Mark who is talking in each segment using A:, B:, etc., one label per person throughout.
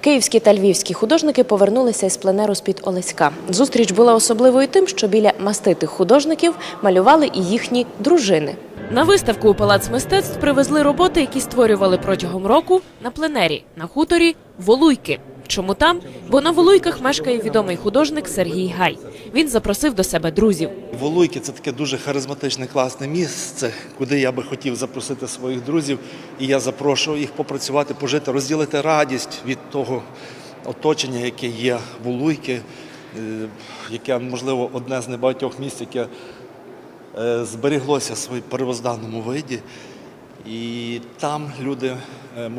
A: Київські та львівські художники повернулися із пленеру з-під Олеська. Зустріч була особливою тим, що біля маститих художників малювали і їхні дружини. На виставку у Палац мистецтв привезли роботи, які створювали протягом року на пленері на хуторі Волуйки. Чому там? Бо на Волуйках мешкає відомий художник Сергій Гай. Він запросив до себе друзів.
B: Волуйки це таке дуже харизматичне, класне місце, куди я би хотів запросити своїх друзів. І я запрошую їх попрацювати, пожити, розділити радість від того оточення, яке є Волуйки, е, яке, можливо, одне з небагатьох місць, яке е, зберіглося в своїй первозданному виді. І там люди е,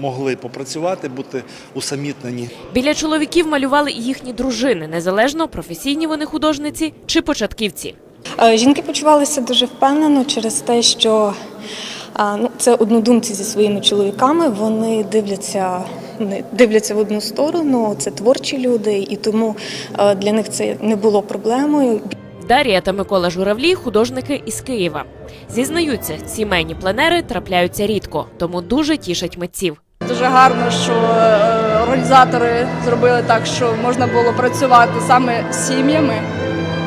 B: могли попрацювати, бути усамітнені.
A: Біля чоловіків малювали і їхні дружини, незалежно професійні вони художниці чи початківці.
C: Е, Жінки почувалися дуже впевнено через те, що ну, це однодумці зі своїми чоловіками. Вони дивляться, вони дивляться в одну сторону. Це творчі люди, і тому е, для них це не було проблемою.
A: Дар'я та Микола Журавлі художники із Києва. Зізнаються, сімейні пленери трапляються рідко, тому дуже тішать митців.
D: Дуже гарно, що е, організатори зробили так, що можна було працювати саме з сім'ями.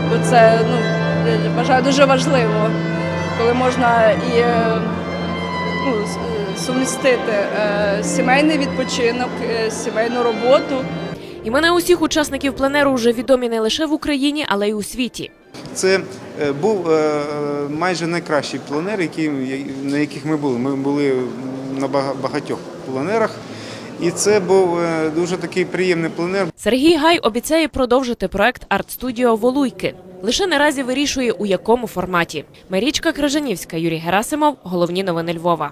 D: Бо це ну, я вважаю дуже важливо, коли можна і е, ну, сумістити е, сімейний відпочинок, сімейну роботу.
A: Імена усіх учасників пленеру вже відомі не лише в Україні, але й у світі.
E: Це е, був е, майже найкращий пленер, на яких ми були. Ми були на бага- багатьох пленерах, і це був е, дуже такий приємний пленер.
A: Сергій Гай обіцяє продовжити проект арт-студіо Волуйки. Лише наразі вирішує у якому форматі. Марічка Крижанівська, Юрій Герасимов. Головні новини Львова.